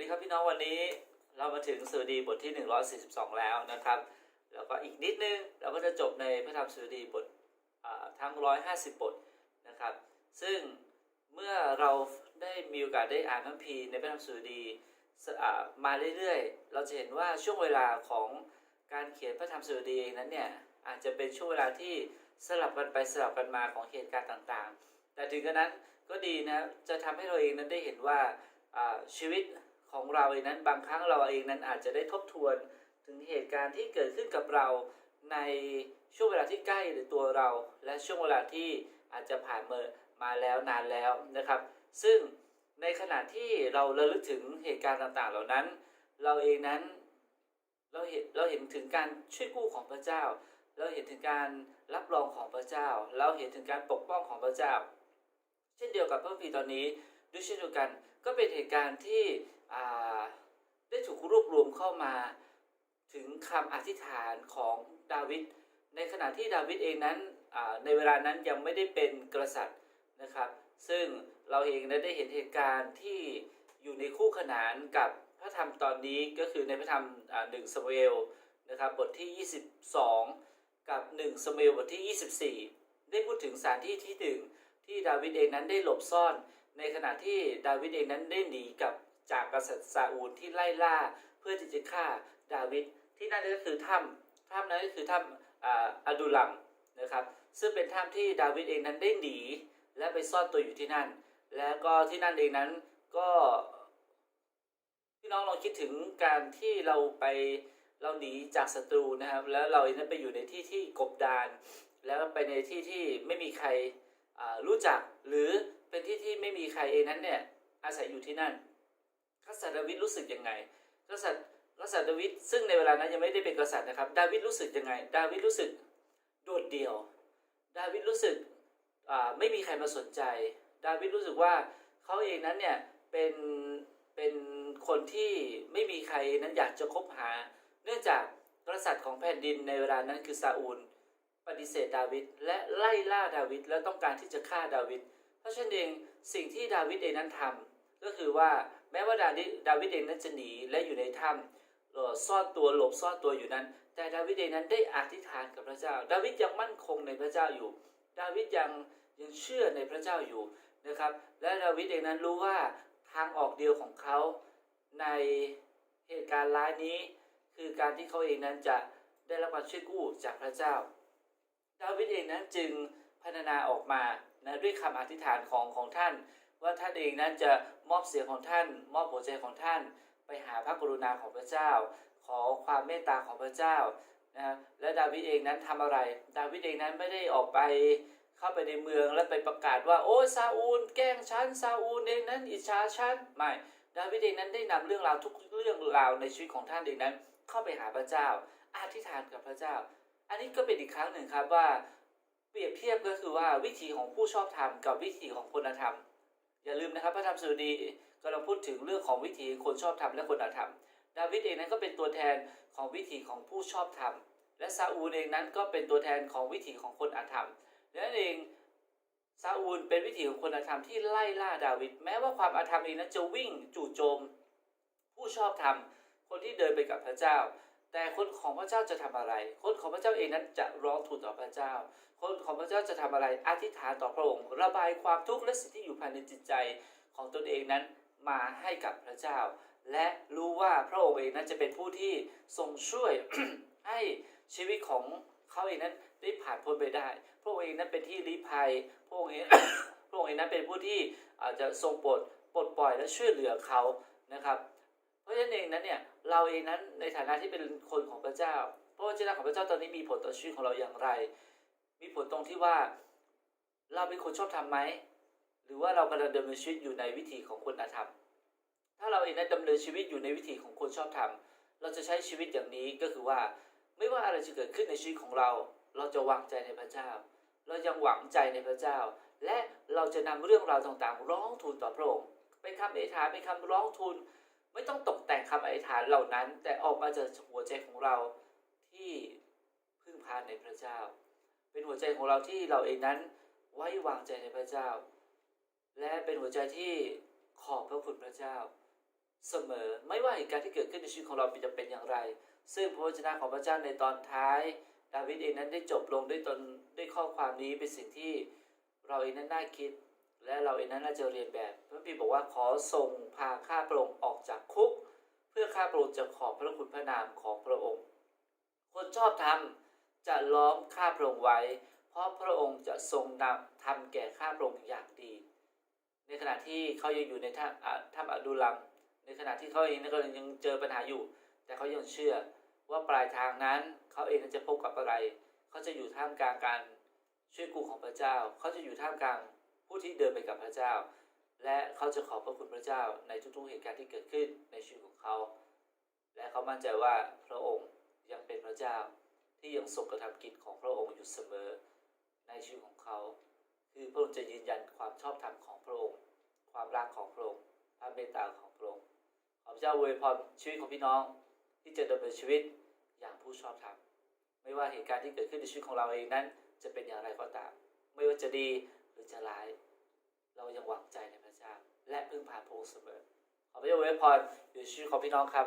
ดีครับพี่น้องวันนี้เรามาถึงสดุดีบทที่ 142 แล้วนะครับ แล้วก็อีกนิดนึงเราก็จะจบในพระธรรมสดุดีบททั้ง 150 บทนะครับ ซึ่งเมื่อเราได้มีโอกาสได้อ่านพระคัมภีร์ในพระธรรมสดุดีสอ่ามาเรื่อยๆ เราจะเห็นว่าช่วงเวลาของการเขียนพระธรรมสดุดีเองนั้นเนี่ยอาจจะเป็นช่วงเวลาที่สลับกันไปสลับกันมาของเหตุการณ์ต่างๆ แต่ถึงกระนั้นก็ดีนะจะทำให้เราเองนั้นได้เห็นว่าชีวิต ของเราเองนั้นบางครั้งเราเองนั้นอาจจะได้ทบทวนถึงเหตุการณ์ที่เกิดขึ้นกับเราในช่วงเวลาที่ใกล้หรือตัวเรา และช่วงเวลาที่อาจจะผ่านมามาแล้วนานแล้วนะครับ ซึ่งในขณะที่เราระลึกถึงเหตุการณ์ต่างๆ เหล่านั้น เราเองนั้นเราเห็นเราเห็นถึงการช่วยกู้ของพระเจ้า เราเห็นถึงการรับรองของพระเจ้า เราเห็นถึงการปกป้องของพระเจ้า เช่นเดียวกับพระคัมภีตอนนี้ด้วยเช่นเดียวกัน ก็เป็นเหตุการณ์ที่ ได้ถูกรวบรวมเข้ามา ถึงคำอธิษฐานของดาวิดในขณะที่ดาวิดเองนั้นในเวลานั้นยังไม่ได้เป็นกษัตริย์นะครับ ซึ่งเราเองได้เห็นเหตุการณ์ที่อยู่ในคู่ขนานกับพระธรรมตอนนี้ก็คือในพระธรรมหนึ่งสมเอลนะครับบทที่ 22 กับ1สมเอลบทที่ 24 ได้พูดถึงสถานที่ที่หนึ่งที่ดาวิดเองนั้นได้หลบซ่อน ในขณะที่ดาวิดเองนั้นได้หนีกับ จากกษัตริย์ซาอูลที่ไล่ล่าเพื่อที่จะฆ่าดาวิดที่นั่นก็คือถ้ำถ้ำนั้นก็คือถ้ำอ่าอดูลัมนะครับ ซึ่งเป็นถ้ำที่ดาวิดเองนั้นได้หนี และไปซ่อนตัวอยู่ที่นั่น แล้วก็ที่นั่นเองนั้นก็พี่น้องลองคิดถึงการที่เราไปเราหนีจากศัตรูนะครับ แล้วเราเองนั้นไปอยู่ในที่ที่กบดาน แล้วไปในที่ที่ไม่มีใครรู้จักหรือเป็นที่ที่ไม่มีใครเองนั้นเนี่ยอาศัยอยู่ที่นั่น กษัตริย์ดาวิดรู้สึกยังไง กษัตริย์กษัตริย์ดาวิดซึ่งในเวลานั้นยังไม่ได้เป็นกษัตริย์นะครับ ดาวิดรู้สึกยังไง ดาวิดรู้สึกโดดเดี่ยว ดาวิดรู้สึกไม่มีใครมาสนใจ ดาวิดรู้สึกว่าเขาเองนั้นเนี่ยเป็นเป็นคนที่ไม่มีใครนั้นอยากจะคบหา เนื่องจากกษัตริย์ของแผ่นดินในเวลานั้นคือซาอูลปฏิเสธดาวิดและไล่ล่าดาวิดและต้องการที่จะฆ่าดาวิดเพราะฉะนั้นเองสิ่งที่ดาวิดเองนั้นทำก็คือว่า แม้ว่าดาวิดดาวิดเองนั้นจะหนีและอยู่ในถ้ำซ่อนตัวหลบซ่อนตัวอยู่นั้น แต่ดาวิดเองนั้นได้อธิษฐานกับพระเจ้า ดาวิดยังมั่นคงในพระเจ้าอยู่ ดาวิดยังยังเชื่อในพระเจ้าอยู่นะครับ และดาวิดเองนั้นรู้ว่าทางออกเดียวของเขาในเหตุการณ์ร้ายนี้ คือการที่เขาเองนั้นจะได้รับการช่วยกู้จากพระเจ้า ดาวิดเองนั้นจึงพัฒนาออกมานะด้วยคำอธิษฐานของของท่าน ว่าท่านเองนั้นจะมอบเสียงของท่าน มอบหัวใจของท่าน ไปหาพระกรุณาของพระเจ้า ขอความเมตตาของพระเจ้านะและดาวิดเองนั้นทำอะไร ดาวิดเองนั้นไม่ได้ออกไปเข้าไปในเมืองและไปประกาศว่าโอ้ซาอูลแกล้งฉันซาอูลเองนั้นอิจฉาฉันไม่ดาวิดเองนั้นได้นำเรื่องราวทุกเรื่องราวในชีวิตของท่านเองนั้น เข้าไปหาพระเจ้าอธิษฐานกับพระเจ้า อันนี้ก็เป็นอีกครั้งหนึ่งครับว่าเปรียบเทียบก็คือว่าวิถีของผู้ชอบธรรมกับวิถีของคนธรรม อย่าลืมนะครับพระธรรมสุดีกำลังพูดถึงเรื่องของวิถีคนชอบธรรมและคนอาธรรม ดาวิดเองนั้นก็เป็นตัวแทนของวิถีของผู้ชอบธรรมและซาอูลเองนั้นก็เป็นตัวแทนของวิถีของคนอาธรรมดังนั้นเองซาอูลเป็นวิถีของคนอาธรรมที่ไล่ล่าดาวิดแม้ว่าความอาธรรมเองนั้นจะวิ่งจู่โจม ผู้ชอบธรรมคนที่เดินไปกับพระเจ้า แต่คนของพระเจ้าจะทำอะไร คนของพระเจ้าเองนั้นจะร้องทูลต่อพระเจ้า คนของพระเจ้าจะทำอะไร อธิษฐานต่อพระองค์ ระบายความทุกข์และสิ่งที่อยู่ภายในจิตใจของตนเองนั้นมาให้กับพระเจ้า และรู้ว่าพระองค์เองนั้นจะเป็นผู้ที่ทรงช่วยให้ชีวิตของเขาเองนั้นได้ผ่านพ้นไปได้ พระองค์เองนั้นเป็นที่ลี้ภัย พระองค์เองพระองค์เองนั้นเป็นผู้ที่อาจจะทรงปลดปลดปล่อยและช่วยเหลือเขานะครับ ราะฉะนั้นเองนั้นเนี่ยเราเองนั้นในฐานะที่เป็นคนของพระเจ้า พระวจนะของพระเจ้าตอนนี้มีผลต่อชีวิตของเราอย่างไร มีผลตรงที่ว่า เราเป็นคนชอบทำไหมหรือว่าเรากำลังดำเนินชีวิตอยู่ในวิถีของคนอธรรม ถ้าเราเองนั้นดำเนินชีวิตอยู่ในวิถีของคนชอบทำเราจะใช้ชีวิตอย่างนี้ก็คือว่า ไม่ว่าอะไรจะเกิดขึ้นในชีวิตของเรา เราจะวางใจในพระเจ้า เรายังหวังใจในพระเจ้า และเราจะนำเรื่องราวต่างๆ ร้องทูลต่อพระองค์เป็นคำอธิฐานเป็นคำร้องทูล ไม่ต้องตกแต่งคำอธิษฐานเหล่านั้น แต่ออกมาจากหัวใจของเราที่พึ่งพาในพระเจ้า เป็นหัวใจของเราที่เราเองนั้นไว้วางใจในพระเจ้า และเป็นหัวใจที่ขอบพระคุณพระเจ้า เสมอไม่ว่าเหตุการณ์ที่เกิดขึ้นในชีวิตของเราจะเป็นอย่างไร ซึ่งพระวจนะของพระเจ้าในตอนท้าย ดาวิดเองนั้นได้จบลงด้วยตนด้วยข้อความนี้เป็นสิ่งที่เราเองนั้นน่าคิด และเราเองนั้นน่าจะเรียนแบบพระพีบอกว่าขอทรงพาข้าพระองค์ออกจากคุก เพื่อข้าพระองค์จะขอบพระคุณพระนามของพระองค์ คนชอบธรรมจะล้อมข้าพระองค์ไว้ เพราะพระองค์จะทรงนำทำแก่ข้าพระองค์อย่างดี ในขณะที่เขายังอยู่ในถ้ำอ่าถ้ำอดุลัมในขณะที่เขาเองนั้นก็ยังเจอปัญหาอยู่ แต่เขายังเชื่อว่าปลายทางนั้นเขาเองนั้นจะพบกับอะไร เขาจะอยู่ท่ามกลางการช่วยกู้ของพระเจ้า เขาจะอยู่ท่ามกลาง ผู้ที่เดินไปกับพระเจ้า และเขาจะขอบพระคุณพระเจ้าในทุกๆเหตุการณ์ที่เกิดขึ้นในชีวิตของเขา และเขามั่นใจว่าพระองค์ยังเป็นพระเจ้าที่ยังทรงกระทำกิจของพระองค์อยู่เสมอในชีวิตของเขา คือพระองค์จะยืนยันความชอบธรรมของพระองค์ ความรักของพระองค์พระเมตตาของพระองค์ขอพระเจ้าอวยพรชีวิตของพี่น้องที่จะดำเนินชีวิตอย่างผู้ชอบธรรมไม่ว่าเหตุการณ์ที่เกิดขึ้นในชีวิตของเราเองนั้น จะเป็นอย่างไรก็ตาม ไม่ว่าจะดี รือจะร้าย เรายังหวังใจในพระเจ้า และพึ่งพาพระองค์เสมอขอพระเจ้าอวยพรอยู่ชีวิตของพี่น้องครับ